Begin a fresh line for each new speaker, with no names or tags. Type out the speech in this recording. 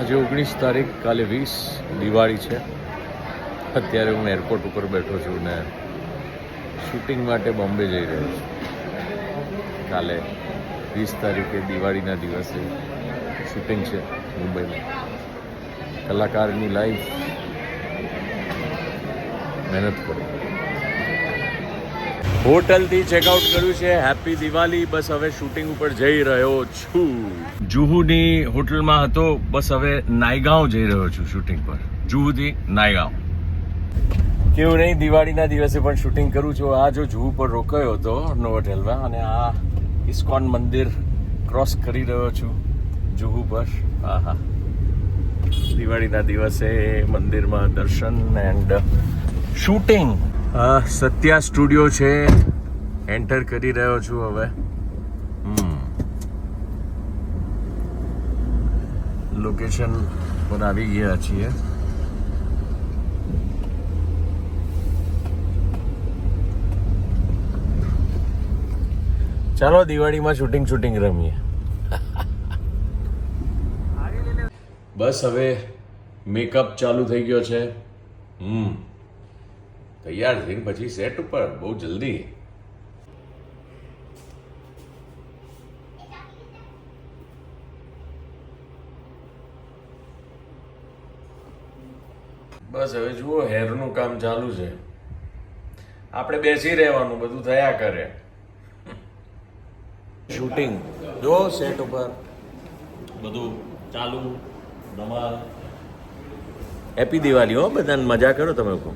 આજે ઓગણીસ તારીખ, કાલે વીસ, દિવાળી છે. અત્યારે હું એરપોર્ટ ઉપર બેઠો છું ને શૂટિંગ માટે બોમ્બે જઈ રહ્યો છું. કાલે વીસ તારીખે દિવાળીના દિવસે શૂટિંગ છે મુંબઈમાં. કલાકારની લાઈફ મહેનત કરો. હોટલથી ચેકઆઉટ કર્યું છે. હેપી દિવાળી બસ હવે શૂટિંગ ઉપર જઈ રહ્યો છું. જુહુની હોટલમાં હતો. બસ હવે નાયગાંવ જઈ રહ્યો છું શૂટિંગ પર. જુહુથી નાયગાંવ. કેવું નહીં? દિવાળીના દિવસે પણ શૂટિંગ કરું છું. આ જો જુહુ પર રોકાયો હતો નો હોટેલમાં અને આ ઇસ્કોન મંદિર ક્રોસ કરી રહ્યો છું જુહુ પર. આહા. દિવાળીના દિવસે મંદિરમાં દર્શન એન્ડ શૂટિંગ સત્યા સ્ટુડિયો છે. એન્ટર કરી રહ્યો છું હવે. લોકેશન પર આવી ગયા છીએ. ચાલો દિવાળીમાં શૂટિંગ શૂટિંગ રમીએ. બસ હવે મેકઅપ ચાલુ થઈ ગયો છે. હમ. તૈયાર થઈને પછી સેટ ઉપર બહુ જલ્દી. બસ હવે જુઓ હેરનું કામ ચાલુ છે. આપણે બેસી રહેવાનું બધું થયા કરે. શૂટિંગ જો સેટ ઉપર. બધું ચાલુ ધમાલ. હેપી દિવાળી હો બધાને મજા કરો તમે લોકો.